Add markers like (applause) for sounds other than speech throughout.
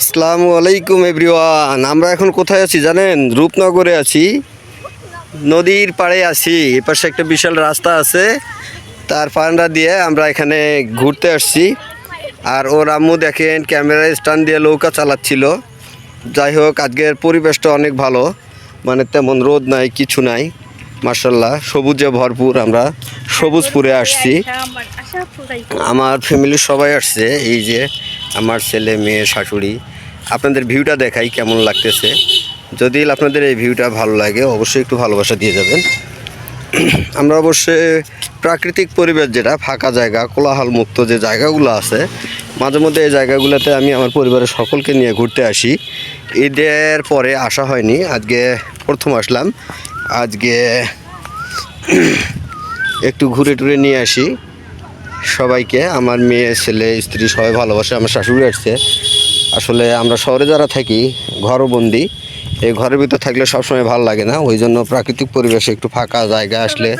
আসসালামু আলাইকুম এভরিওয়ান। আমরা এখন কোথায় আছি জানেন? রূপনগরে আছি। নদীর পাড়ে আছি। এপাশে একটা বিশাল রাস্তা আছে। তার পান্ডা দিয়ে আমরা এখানে ঘুরতে আসছি। আর ওর আম্মু দেখেন ক্যামেরা স্ট্যান্ড দিয়ে নৌকা চালাচ্ছিল। যাই হোক আজকের পরিবেশটা অনেক ভালো। মানে তেমন রোদ নাই কিছু নাই। মার্শাল্লাহ সবুজে ভরপুর আমরা সবুজপুরে আসছি। আমার ফ্যামিলির সবাই আসছে। এই যে আমার ছেলে মেয়ে শাশুড়ি। আপনাদের ভিউটা দেখাই কেমন লাগতেছে। যদি আপনাদের এই ভিউটা ভালো লাগে, অবশ্যই একটু ভালোবাসা দিয়ে যাবেন। (clears throat) আমরা অবশ্যই প্রাকৃতিক পরিবেশ যেটা, ফাঁকা জায়গা, কোলাহল মুক্ত যে জায়গাগুলো আছে, মাঝে মধ্যে এই জায়গাগুলোতে আমি আমার পরিবারের সকলকে নিয়ে ঘুরতে আসি। ঈদের পরে আসা হয়নি, আজকে প্রথম আসলাম। আজকে (clears throat) একটু ঘুরে টুরে নিয়ে আসি। সবাইকে, আমার মেয়ে, ছেলে, স্ত্রী সবাই ভালোবাসে, আমার শাশুড়ি আসছে। আসলে আমরা শহরে যারা থাকি ঘরবন্দি এই ঘরের ভিতর থাকলে সবসময় ভালো লাগে না। ওই জন্য প্রাকৃতিক পরিবেশে একটু ফাঁকা জায়গা আসলে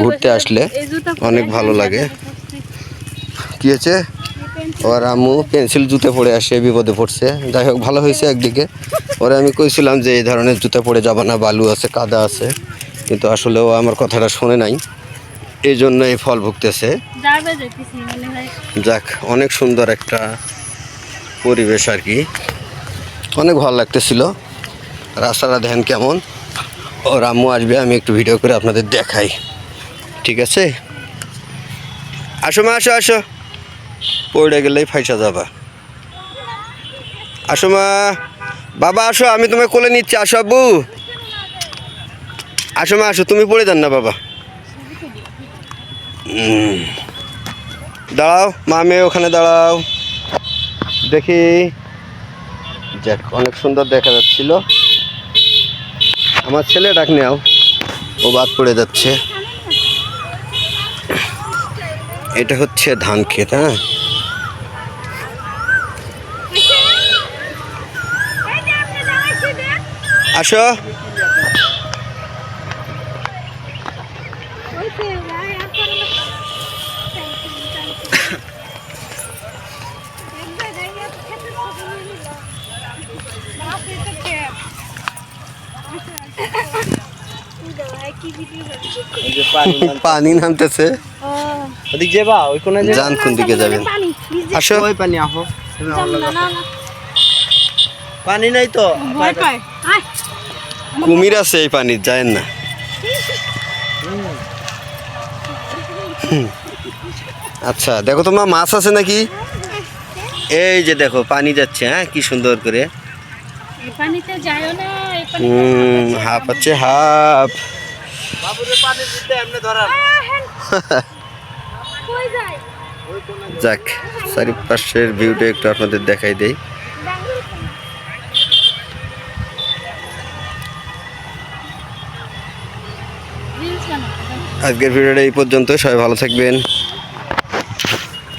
ঘুরতে আসলে অনেক ভালো লাগে। কী হয়েছে? ওর আম্মু পেন্সিল জুতে পড়ে আসে বিপদে পড়ছে। যাই হোক ভালো হয়েছে একদিকে। ওরে আমি কইছিলাম যে এই ধরনের জুতা পড়ে যাবা না বালু আছে কাদা আছে। কিন্তু আসলে ও আমার কথাটা শোনে নাই। এই জন্য এই ফল ভুগতেছে। মনে যাক অনেক সুন্দর একটা পরিবেশ আর কি। অনেক ভালো লাগতেছিল। রাস্তাটা দেখেন কেমন। ও রাম্মু আসবে, আমি একটু ভিডিও করে আপনাদের দেখাই। ঠিক আছে? আসো মা, আসো আসো। পড়ে গেলেই ফাইসা যাবা। আসো মা। বাবা, আসো, আমি তোমায় কোলে নিচ্ছি। আসো আব্বু। আসো মা, আসো। তুমি পড়ে যান না বাবা। দাঁড়াও, মা, মেয়ে ওখানে দাঁড়াও। দেখি। যাক, অনেক সুন্দর দেখা যাচ্ছিল। আমার ছেলে ডাক নেও। ও বাদ পড়ে যাচ্ছে। এটা হচ্ছে ধান ক্ষেত হ্যাঁ আসো পানি পানি নামতেছে। ওদিক যাবা ওই কোনে যান কোন দিকে যাবেন? আসো। ওই পানি আহো। পানি নাই তো? ভয় পায়। আয়। কুমির আছে এই পানি যায় না। আচ্ছা দেখো তোমার মাছ আছে নাকি? এই যে দেখো পানি যাচ্ছে হ্যাঁ কি সুন্দর করে। হাফ আছে হাফ বাবুরে পানি দিতে এমনি ধরার কই যায়? যাক চারিপাশের ভিউটা একটু আপনাদের দেখাই দেই। আজকের ভিডিওটা এই পর্যন্ত সবাই ভালো থাকবেন।